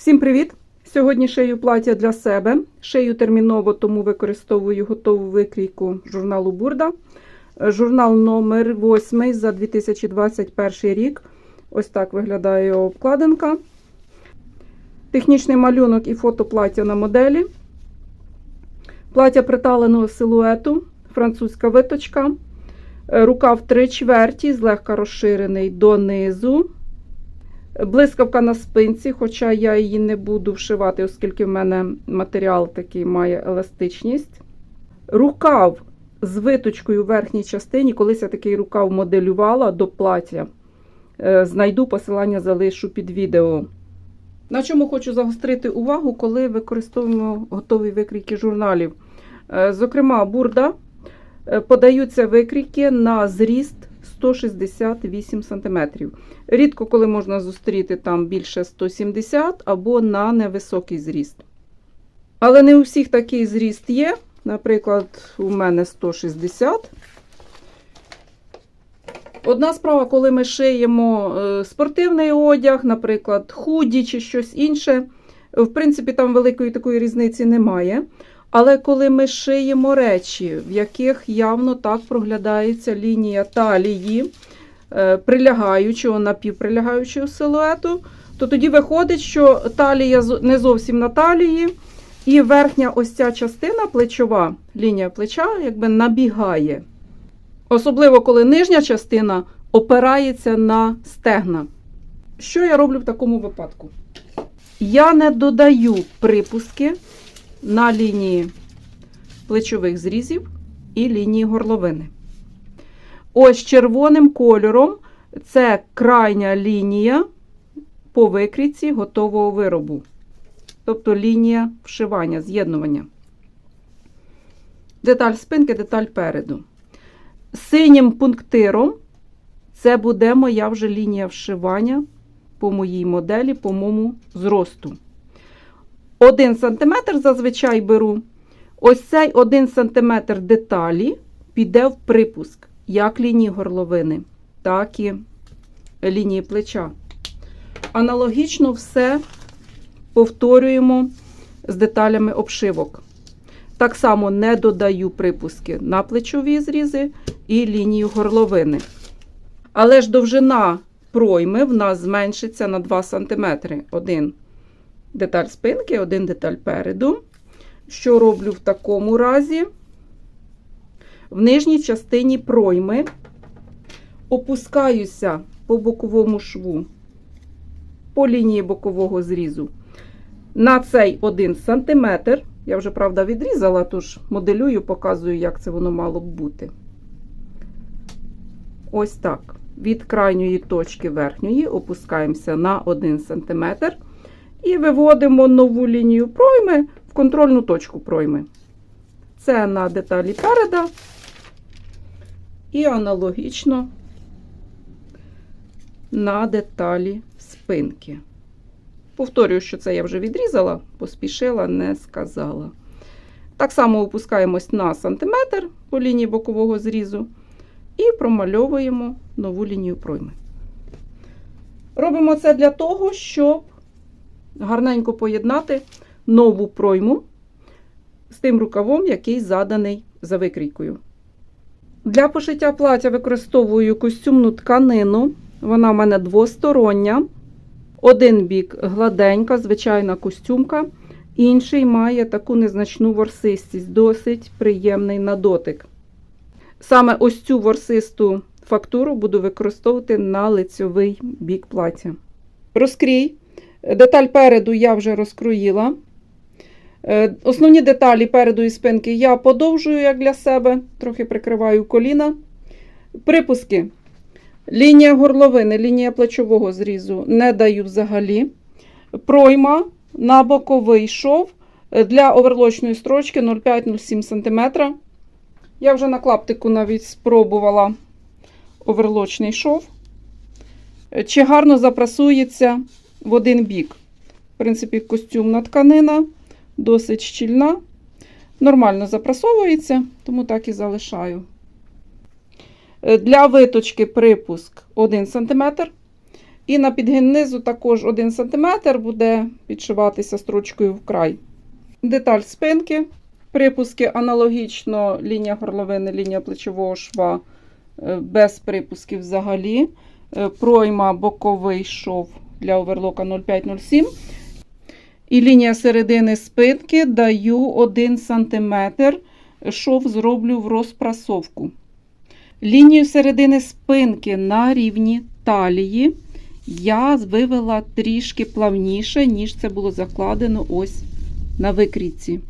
Всім привіт! Сьогодні шию плаття для себе. Шию терміново, тому використовую готову викрійку журналу Бурда. Журнал номер 8 за 2021 рік. Ось так виглядає його обкладинка. Технічний малюнок і фото плаття на моделі. Плаття приталеного силуету, французька виточка. Рукав 3 чверті, злегка розширений донизу. Блискавка на спинці, хоча я її не буду вшивати, оскільки в мене матеріал такий має еластичність. Рукав з виточкою в верхній частині, колись я такий рукав моделювала до плаття. Е, Знайду посилання, залишу під відео. На чому хочу загострити увагу, коли використовуємо готові викрійки журналів. Е, Зокрема, бурда е, подаються викрійки на зріст 168 см. Рідко коли можна зустріти там більше 170 або на невисокий зріст. Але не у всіх такий зріст є. Наприклад, у мене 160. Одна справа, коли ми шиємо е, спортивний одяг, наприклад, худі чи щось інше. В принципі, там великої такої різниці немає. Але коли ми шиємо речі, в яких явно так проглядається лінія талії, е, прилягаючого, напівприлягаючого силуету, то тоді виходить, що талія не зовсім на талії, і верхня ось ця частина плечова, лінія плеча, якби набігає. Особливо, коли нижня частина опирається на стегна. Що я роблю в такому випадку? Я не додаю припуски на лінії плечових зрізів і лінії горловини. Ось червоним кольором це крайня лінія по викрійці готового виробу. Тобто лінія вшивання, з'єднування. Деталь спинки, деталь переду. Синім пунктиром це буде моя вже лінія вшивання по моїй моделі, по моєму зросту. 1 см зазвичай беру. Ось цей 1 см деталі піде в припуск, як лінії горловини, так і лінії плеча. Аналогічно все повторюємо з деталями обшивок. Так само не додаю припуски на плечові зрізи і лінію горловини. Але ж довжина пройми в нас зменшиться на 2 см. Один деталь спинки, один деталь переду. Що роблю в такому разі? В нижній частині пройми опускаюся по боковому шву, по лінії бокового зрізу. На цей 1 см. Я вже, правда, відрізала, тож моделюю, показую, як це воно мало б бути. Ось так. Від крайньої точки верхньої опускаємося на 1 см. І виводимо нову лінію пройми в контрольну точку пройми. Це на деталі переда. І аналогічно на деталі спинки. Повторюю, що це я вже відрізала, поспішила, не сказала. Так само опускаємось на сантиметр по лінії бокового зрізу і промальовуємо нову лінію пройми. Робимо це для того, щоб гарненько поєднати нову пройму з тим рукавом, який заданий за викрійкою. Для пошиття плаття використовую костюмну тканину. Вона в мене двостороння. Один бік гладенька, звичайна костюмка, інший має таку незначну ворсистість, досить приємний на дотик. Саме ось цю ворсисту фактуру буду використовувати на лицьовий бік плаття. Розкрій. Деталь переду я вже розкроїла. Е, Основні деталі переду і спинки я подовжую, як для себе, трохи прикриваю коліна. Припуски. Лінія горловини, лінія плечового зрізу не даю взагалі. Пройма на боковий шов для оверлочної строчки 0,5-0,7 см. Я вже на клаптику навіть спробувала оверлочний шов. Чи гарно запрасується в один бік. В принципі, костюмна тканина, досить щільна. Нормально запрасовується, тому так і залишаю. Е, Для виточки припуск 1 см І на підгін низу також 1 см буде підшиватися строчкою в край. Деталь спинки, припуски аналогічно лінія горловини, лінія плечового шва е, без припусків взагалі. Е, Пройма боковий шов для оверлока 0,5-0,7. І лінія середини спинки даю 1 см. Шов зроблю в розпрасовку. Лінію середини спинки на рівні талії я вивела трішки плавніше, ніж це було закладено ось на викрійці.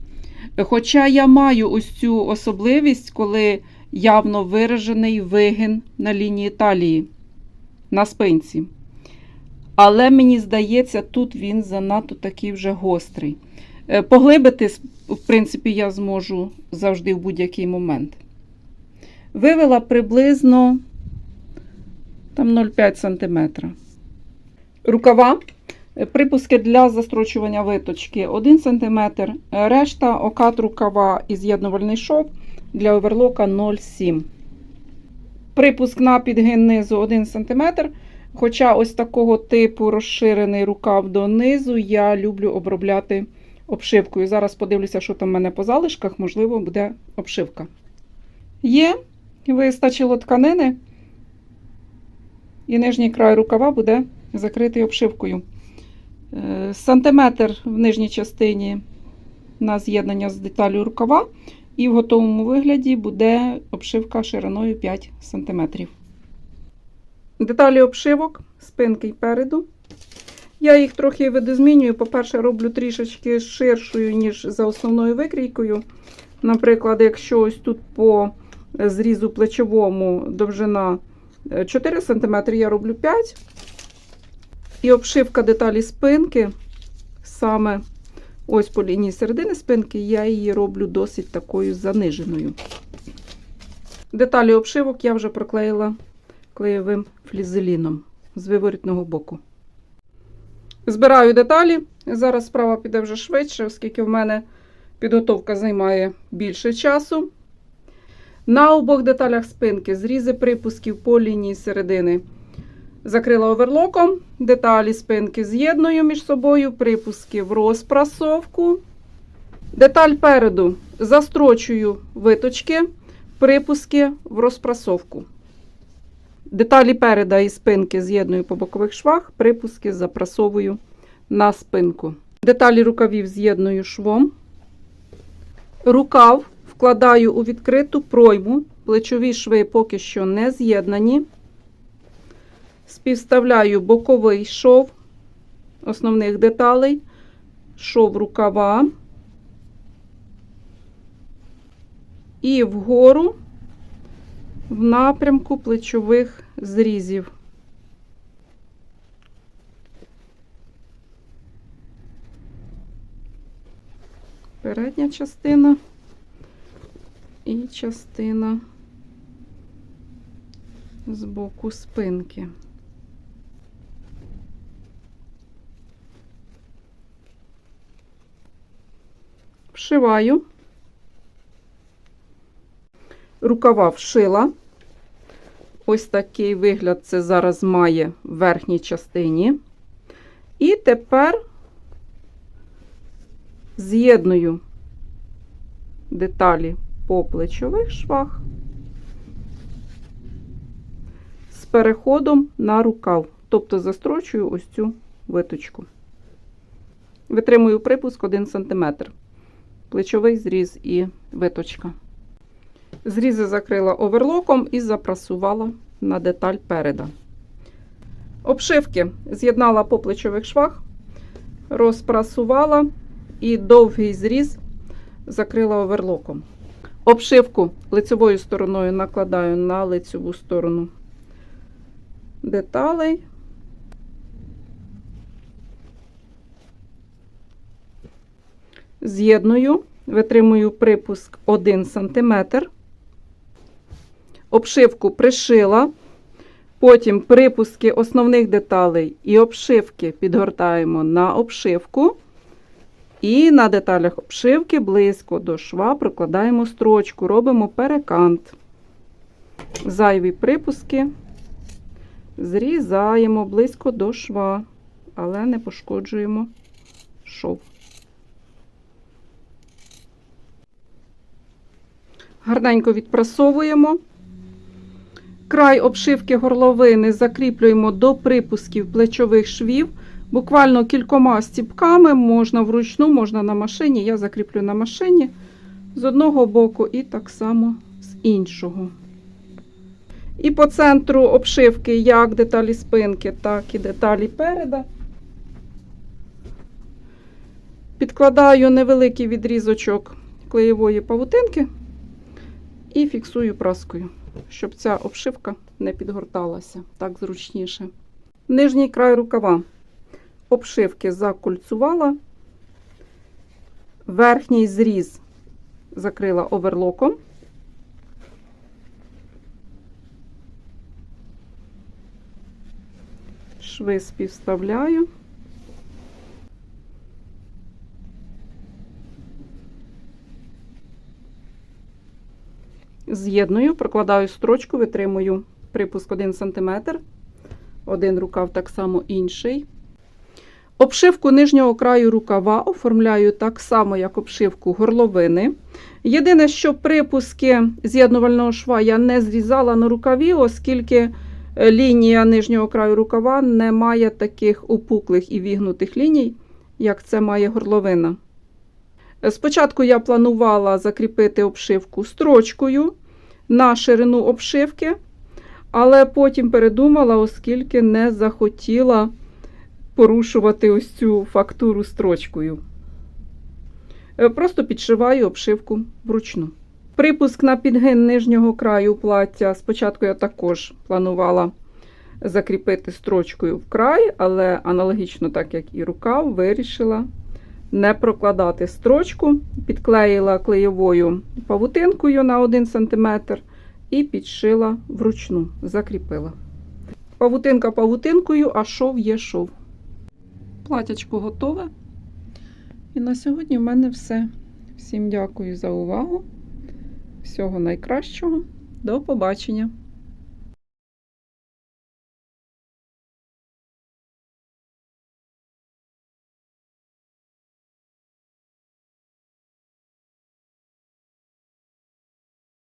Хоча я маю ось цю особливість, коли явно виражений вигин на лінії талії на спинці. Але мені здається, тут він занадто такий вже гострий. Е, Поглибити, в принципі, я зможу завжди в будь-який момент. Вивела приблизно там 0,5 см. Рукава. Е, Припуски для застрочування виточки 1 см. Решта окат рукава і з'єднувальний шов для оверлока 0,7 Припуск на підгин низу 1 см. Хоча ось такого типу розширений рукав донизу я люблю обробляти обшивкою. Зараз подивлюся, що там в мене по залишках, можливо, буде обшивка. Є, вистачило тканини, і нижній край рукава буде закритий обшивкою. Е, Сантиметр в нижній частині на з'єднання з деталю рукава, і в готовому вигляді буде обшивка шириною 5 см. Деталі обшивок, спинки й переду. Я їх трохи видозмінюю. По-перше, роблю трішечки ширшою, ніж за основною викрійкою. Наприклад, якщо ось тут по зрізу плечовому довжина е, 4 см, я роблю 5 І обшивка деталі спинки, саме ось по лінії середини спинки, я її роблю досить такою заниженою. Деталі обшивок я вже проклеїла клеєвим флізеліном з виворітного боку. Збираю деталі. Зараз справа піде вже швидше, оскільки в мене підготовка займає більше часу. На обох деталях спинки зрізи припусків по лінії середини. Закрила оверлоком, деталі спинки з'єдную між собою, припуски в розпрасовку. Деталь переду застрочую виточки, припуски в розпрасовку. Деталі переда і спинки з'єдную по бокових швах, припуски запрасовую на спинку. Деталі рукавів з'єдную швом. Рукав вкладаю у відкриту пройму. Плечові шви поки що не з'єднані. Співставляю боковий шов основних деталей, шов рукава і вгору в напрямку плечових зрізів. Передня частина і частина з боку спинки. Вшиваю. Рукава вшила. Ось такий вигляд це зараз має в верхній частині. І тепер з'єдную деталі по плечових швах з переходом на рукав, тобто застрочую ось цю виточку. Витримую припуск 1 см. Плечовий зріз і виточка. Зрізи закрила оверлоком і запрасувала на деталь переда. Обшивки з'єднала по плечових швах, розпрасувала і довгий зріз закрила оверлоком. Обшивку лицевою стороною накладаю на лицеву сторону деталей. З'єдную, витримую припуск 1 см. Обшивку пришила, потім припуски основних деталей і обшивки підгортаємо на обшивку. І на деталях обшивки близько до шва прокладаємо строчку, робимо перекант. Зайві припуски Зрізаємо близько до шва, але не пошкоджуємо шов. Гарненько відпрасовуємо. Край обшивки горловини закріплюємо до припусків плечових швів. Буквально кількома стіпками, можна вручну, можна на машині. Я закріплю на машині з одного боку і так само з іншого. І по центру обшивки як деталі спинки, так і деталі переда. Підкладаю невеликий відрізочок клеєвої павутинки і фіксую праскою, щоб ця обшивка не підгорталася. Так зручніше. Нижній край рукава обшивки закульцувала, верхній зріз закрила оверлоком. Шви співставляю. З'єдную, прокладаю строчку, витримую припуск 1 см. Один рукав так само інший. Обшивку нижнього краю рукава оформляю так само, як обшивку горловини. Єдине, що припуски з'єднувального шва я не зрізала на рукаві, оскільки е, лінія нижнього краю рукава не має таких опуклих і вігнутих ліній, як це має горловина. Спочатку я планувала закріпити обшивку строчкою на ширину обшивки, але потім передумала, оскільки не захотіла порушувати ось цю фактуру строчкою. Е, Просто підшиваю обшивку вручну. Припуск на підгин нижнього краю плаття. Спочатку я також планувала закріпити строчкою в край, але аналогічно, так як і рукав, вирішила не прокладати строчку, підклеїла клеєвою павутинкою на 1 см і підшила вручну, закріпила. Павутинка павутинкою, а шов є шов. Платячко готове. І на сьогодні в мене все. Всім дякую за увагу. Всього найкращого. До побачення!